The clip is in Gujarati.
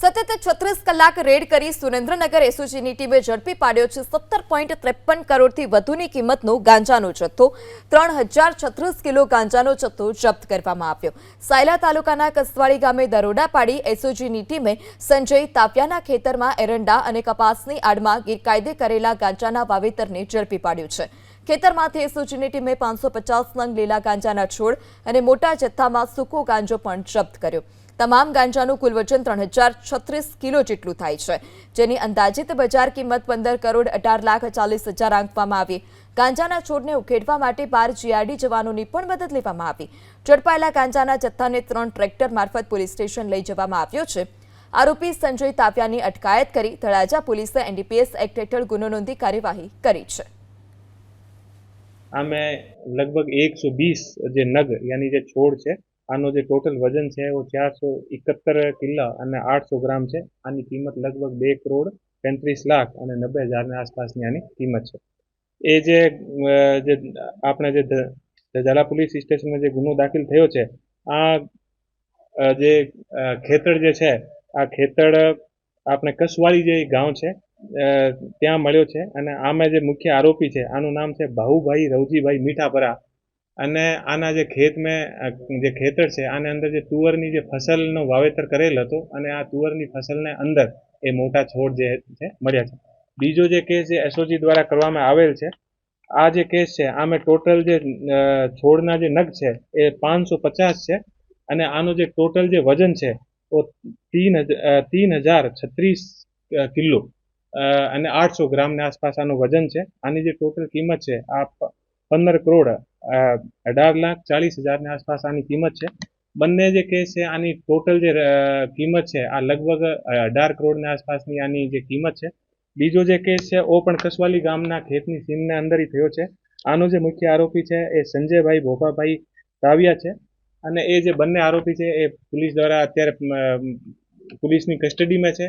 સતત છત્રીસ કલાક રેડ કરી સુરેન્દ્રનગર એસઓજીની ટીમે ઝડપી પાડ્યો છે. સત્તર પોઈન્ટ ત્રેપન કરોડથી વધુની કિંમતનો ગાંજાનો જથ્થો, ત્રણ હજાર છત્રીસ કિલો ગાંજાનો જથ્થો જપ્ત કરવામાં આવ્યો. સાયલા તાલુકાના કસવાડી ગામે દરોડા પાડી એસઓજીની ટીમે સંજય તાપિયાના ખેતરમાં એરંડા અને કપાસની આડમાં ગેરકાયદે કરેલા ગાંજાના વાવેતરને ઝડપી પાડ્યું છે. ખેતરમાંથી એસઓજીની ટીમે પાંચસો પચાસ નંગ લીલા ગાંજાના છોડ અને મોટા જથ્થામાં સૂકો ગાંજો પણ જપ્ત કર્યો. તમામ ગાંજાનું કુલ વજન ત્રણ કિલો જેટલું થાય છે. જેની અંદાજિત બજાર કિંમત પંદર કરોડ અઢાર લાખ ચાલીસ હજાર આંકવામાં આવી. ગાંજાના છોડને ઉખેડવા માટે બાર જીઆરડી જવાનોની પણ મદદ લેવામાં આવી. ઝડપાયેલા ગાંજાના જથ્થાને ત્રણ ટ્રેક્ટર મારફત પોલીસ સ્ટેશન લઈ જવામાં આવ્યો છે. આરોપી સંજય તાપિયાની અટકાયત કરી તળાજા પોલીસે એનડીપીએસ એક્ટ હેઠળ ગુનો નોંધી કાર્યવાહી કરી છે. આમે લગભગ એકસો વીસ જે નગ, યાની જે છોડ છે આનો જે ટોટલ વજન છે એ ચારસો એકત્તર કિલ્લા અને આઠસો ગ્રામ છે. આની કિંમત લગભગ બે કરોડ પેંત્રીસ લાખ અને નબ્બે હજારની આસપાસની આની કિંમત છે. એ જે આપણે જે ઝાલા પોલીસ સ્ટેશનમાં જે ગુનો દાખલ થયો છે, આ જે ખેતળ જે છે, આ ખેતર આપણે કસવાળી જે ગામ છે ત્યાં મળ્યો છે અને આમાં જે મુખ્ય આરોપી છે, આનું નામ છે ભાઉભાઈ રવજીભાઈ મીઠાપરા. અને આના જે ખેત મેં જે ખેતર છે, આને અંદર જે તુવરની જે ફસલનો વાવેતર કરેલ હતો અને આ તુવરની ફસલને અંદર એ મોટા છોડ જે છે મળ્યા છે. બીજો જે કેસ જે એસઓજી દ્વારા કરવામાં આવેલ છે, આ જે કેસ છે, આમાં ટોટલ જે છોડના જે નગ છે એ પાંચસો પચાસ છે અને આનું જે ટોટલ જે વજન છે તો તીન તીન હજાર છત્રીસ કિલો. અને આઠસો ગ્રામની આસપાસ આનું વજન છે. આની જે ટોટલ કિંમત છે, આ પંદર કરોડ અઢાર લાખ ચાલીસ હજારની આસપાસ આની કિંમત છે. બંને જે કેસ છે, આની ટોટલ જે કિંમત છે, આ લગભગ અઢાર કરોડની આસપાસની આની જે કિંમત છે. બીજો જે કેસ છે, ઓ પણ કસવાલી ગામના ખેતની સીમને અંદર થયો છે. આનો જે મુખ્ય આરોપી છે, એ સંજયભાઈ ભોપાભાઈ તાવિયા છે. અને એ જે બંને આરોપી છે, એ પોલીસ દ્વારા અત્યારે પોલીસની કસ્ટડીમાં છે.